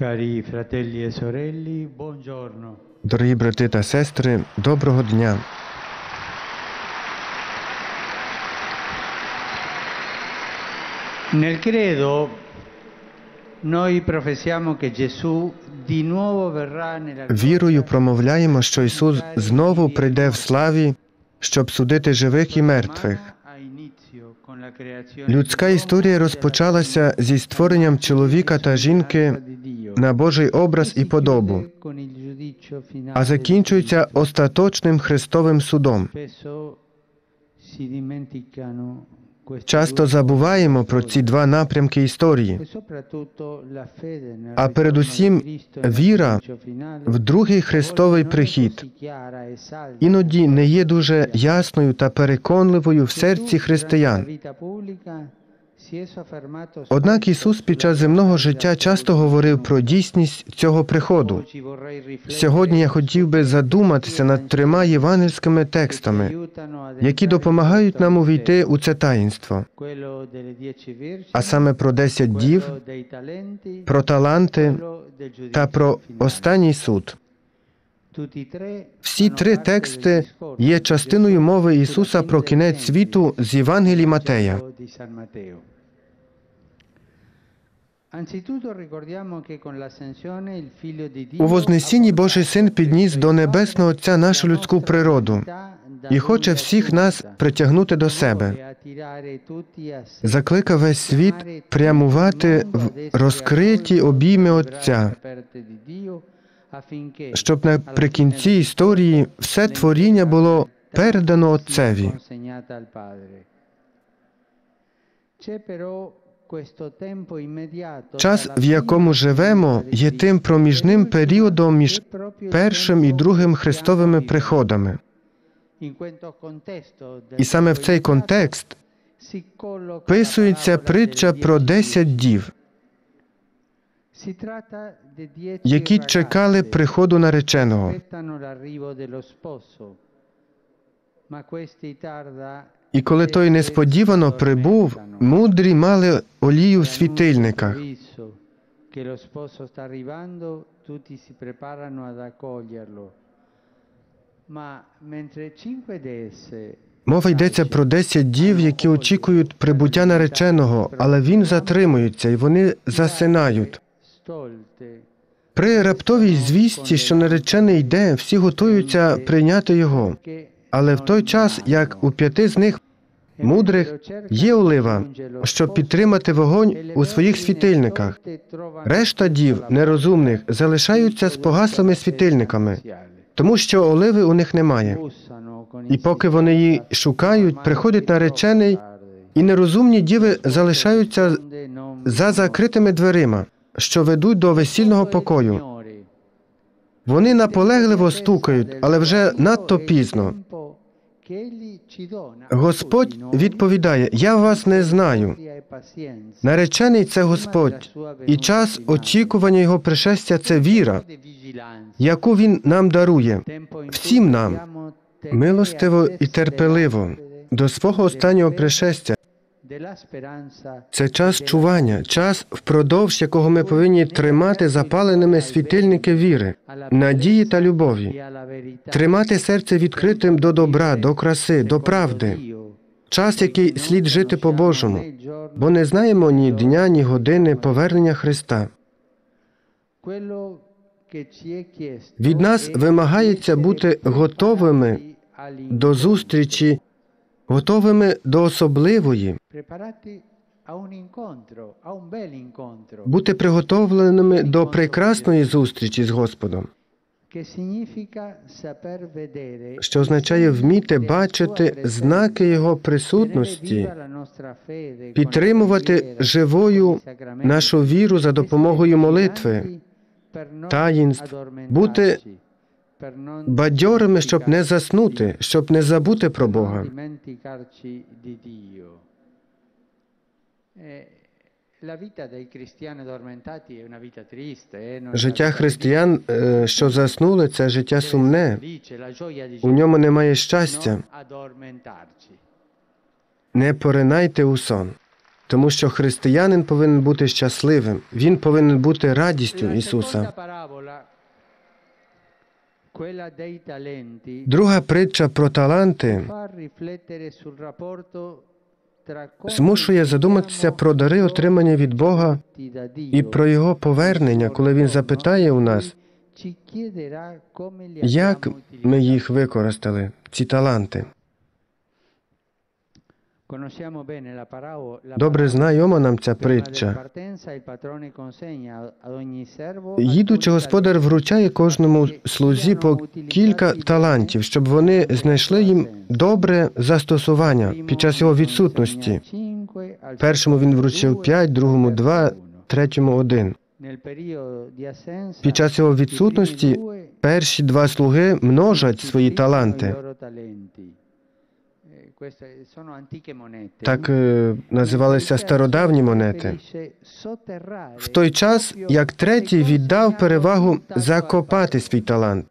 E. Дорогі брати та сестри, доброго дня! Nel credo noi professiamo che Gesù di nuovo verrà nella Вірою промовляємо, що Ісус знову прийде в славі, щоб судити живих і мертвих. Людська історія розпочалася зі створенням чоловіка та жінки на Божий образ і подобу, а закінчується остаточним Христовим судом. Часто забуваємо про ці два напрямки історії. А передусім, віра В другий Христовий прихід іноді не є дуже ясною та переконливою в серці християн. Однак Ісус під час земного життя часто говорив про дійсність цього приходу. Сьогодні я хотів би задуматися над трьома євангельськими текстами, які допомагають нам увійти у це таїнство, а саме про десять дів, про таланти та про останній суд. Всі три тексти є частиною мови Ісуса про кінець світу з Євангелії Матея. У Вознесінні Божий Син підніс до Небесного Отця нашу людську природу і хоче всіх нас притягнути до себе. Закликав весь світ прямувати в розкриті обійми Отця, щоб наприкінці історії все творіння було передано Отцеві. Час, в якому живемо, є тим проміжним періодом між першим і другим Христовими приходами. І саме в цей контекст вписується притча про десять дів, які чекали приходу нареченого. І коли той несподівано прибув, мудрі мали олію в світильниках. Мова йдеться про десять дів, які очікують прибуття нареченого, але він затримується і вони засинають. При раптовій звісті, що наречений йде, всі готуються прийняти його. Але в той час, як у п'яти з них мудрих є олива, щоб підтримати вогонь у своїх світильниках. Решта дів, нерозумних, залишаються з погаслими світильниками, тому що оливи у них немає. І поки вони її шукають, приходить наречений, і нерозумні діви залишаються за закритими дверима, що ведуть до весільного покою. Вони наполегливо стукають, але вже надто пізно. Господь відповідає: Я вас не знаю. Наречений це Господь, і час очікування Його пришестя це віра, яку Він нам дарує, всім нам, милостиво і терпеливо, до свого останнього пришестя. Це час чування, час, впродовж якого ми повинні тримати запаленими світильники віри, надії та любові, тримати серце відкритим до добра, до краси, до правди. Час, який слід жити по-божому, бо не знаємо ні дня, ні години повернення Христа. Від нас вимагається бути готовими до зустрічі, готовими до особливої, бути приготовленими до прекрасної зустрічі з Господом, що означає вміти бачити знаки Його присутності, підтримувати живою нашу віру за допомогою молитви, таїнств, бути бадьорими, щоб не заснути, щоб не забути про Бога. Життя християн, е, що заснули, це життя сумне. У ньому немає щастя. Не поринайте у сон. тому що християнин повинен бути щасливим. Він повинен бути радістю Ісуса. Друга притча про таланти змушує задуматися про дари, отримані від Бога, і про його повернення, коли він запитає у нас, як ми їх використали, ці таланти. Добре знайома нам ця притча. Їдучи, господар вручає кожному слузі по кілька талантів, щоб вони знайшли їм добре застосування під час його відсутності. Першому він вручив п'ять, другому два, третьому один. Під час його відсутності перші два слуги множать свої таланти. Так е, називалися стародавні монети. В той час, як третій віддав перевагу закопати свій талант.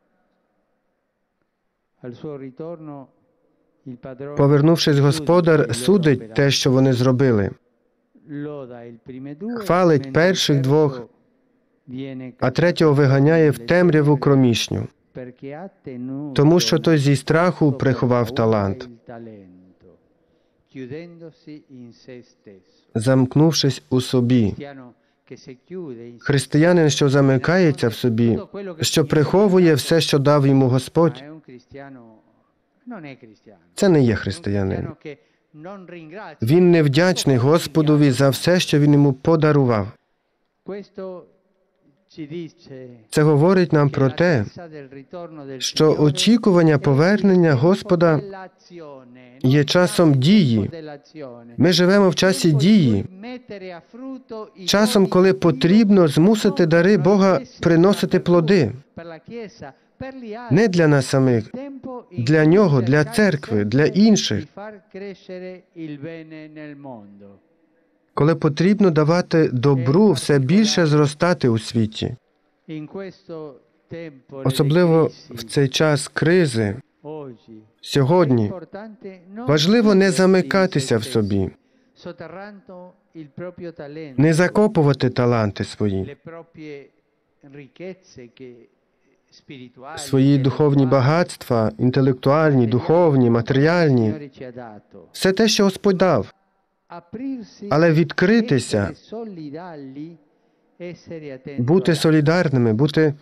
Повернувшись, господар судить те, що вони зробили. хвалить перших двох, а третього виганяє в темряву кромішню, тому що той зі страху приховав талант, замкнувшись у собі. Християнин, що замикається в собі, що приховує все, що дав йому Господь, це не є християнин. Він невдячний Господові за все, що він йому подарував. Це говорить нам про те, що очікування повернення Господа є часом дії. Ми живемо в часі дії, часом, коли потрібно змусити дари Бога приносити плоди не для нас самих, для нього, для церкви, для інших. Коли потрібно давати добру все більше зростати у світі, особливо в цей час кризи. Сьогодні важливо не замикатися в собі, не закопувати таланти свої, свої духовні багатства, інтелектуальні, духовні, матеріальні, все те, що Господь дав, але відкритися, бути солідарними, бути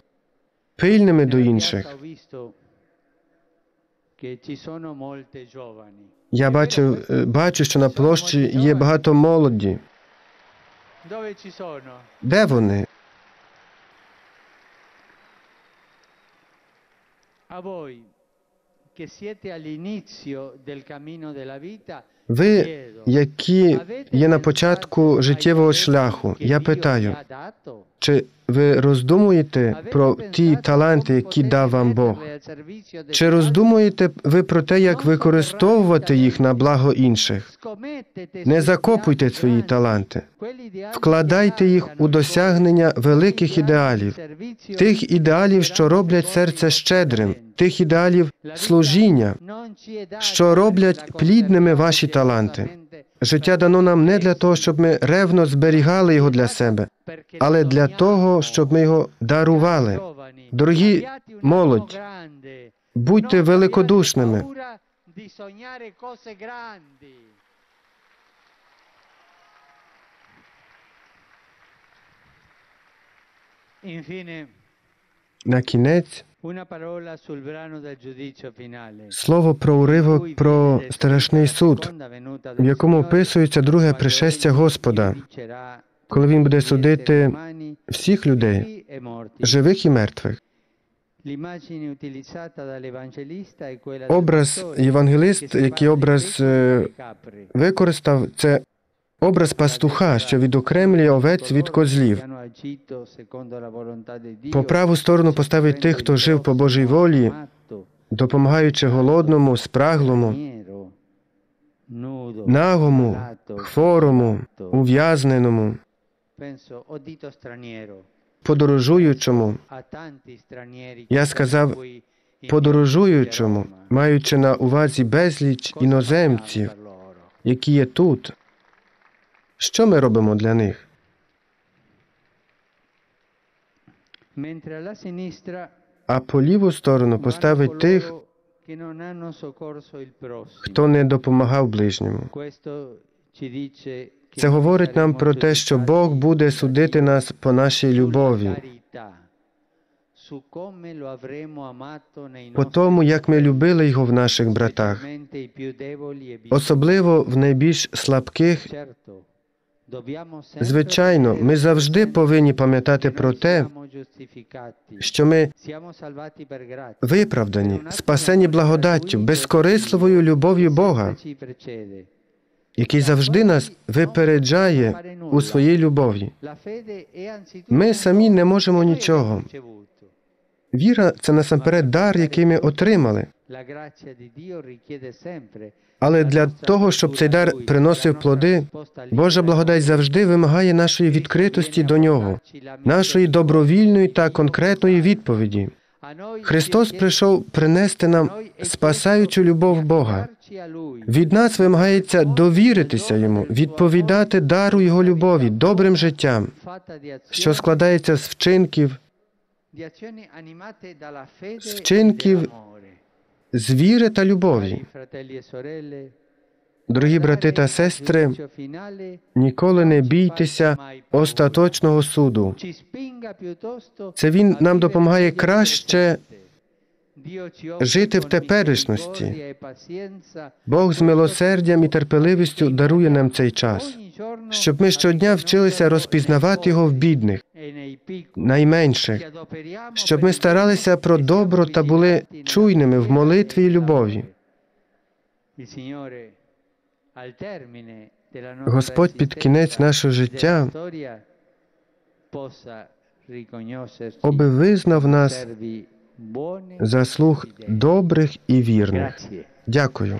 пильними до інших. Я бачив, е, бачу, що на площі є багато молоді. Де вони? A voi che siete all'inizio del cammino della vita, Ви, які є на початку життєвого шляху, я питаю, чи ви роздумуєте про ті таланти, які дав вам Бог? Чи роздумуєте ви про те, як використовувати їх на благо інших? Не закопуйте свої таланти, вкладайте їх у досягнення великих ідеалів, тих ідеалів, що роблять серце щедрим, тих ідеалів служіння, що роблять плідними ваші таланти. Життя дано нам не для того, щоб ми ревно зберігали його для себе, але для того, щоб ми його дарували. Дорогі молодь, будьте великодушними. На кінець слово про уривок про страшний суд, в якому описується друге пришестя Господа, коли він буде судити всіх людей, живих і мертвих. Образ євангелист, який образ е, використав, це образ пастуха, що відокремлює овець від козлів. По праву сторону поставить тих, хто жив по Божій волі, допомагаючи голодному, спраглому, нагому, хворому, ув'язненому, подорожуючому. Я сказав подорожуючому, маючи на увазі безліч іноземців, які є тут, Що ми робимо для них? А по ліву сторону поставить тих, хто не допомагав ближньому. Це говорить нам про те, що Бог буде судити нас по нашій любові, по тому, як ми любили його в наших братах, e особливо в найбільш слабких. Звичайно, ми завжди повинні пам'ятати про те, що ми виправдані, спасені благодаттю, безкорисливою любов'ю Бога, який завжди нас випереджає у своїй любові. Ми самі не можемо нічого. Віра це насамперед дар, який ми отримали. Але для того, щоб цей дар приносив плоди, Божа благодать завжди вимагає нашої відкритості до нього, нашої добровільної та конкретної відповіді. Христос прийшов принести нам спасаючу любов Бога. Від нас вимагається довіритися йому, відповідати дару Його любові, добрим життям, що складається з вчинків, з вчинків з віри та любові. Дорогі брати та сестри, ніколи не бійтеся остаточного суду. Це він нам допомагає краще жити в теперішності. Бог з милосердям і терпеливістю дарує нам цей час, щоб ми щодня вчилися розпізнавати його в бідних, найменших, щоб ми старалися про добро та були чуйними в молитві і любові. Господь під кінець нашого життя Оби визнав нас заслуг добрих і вірних. Дякую.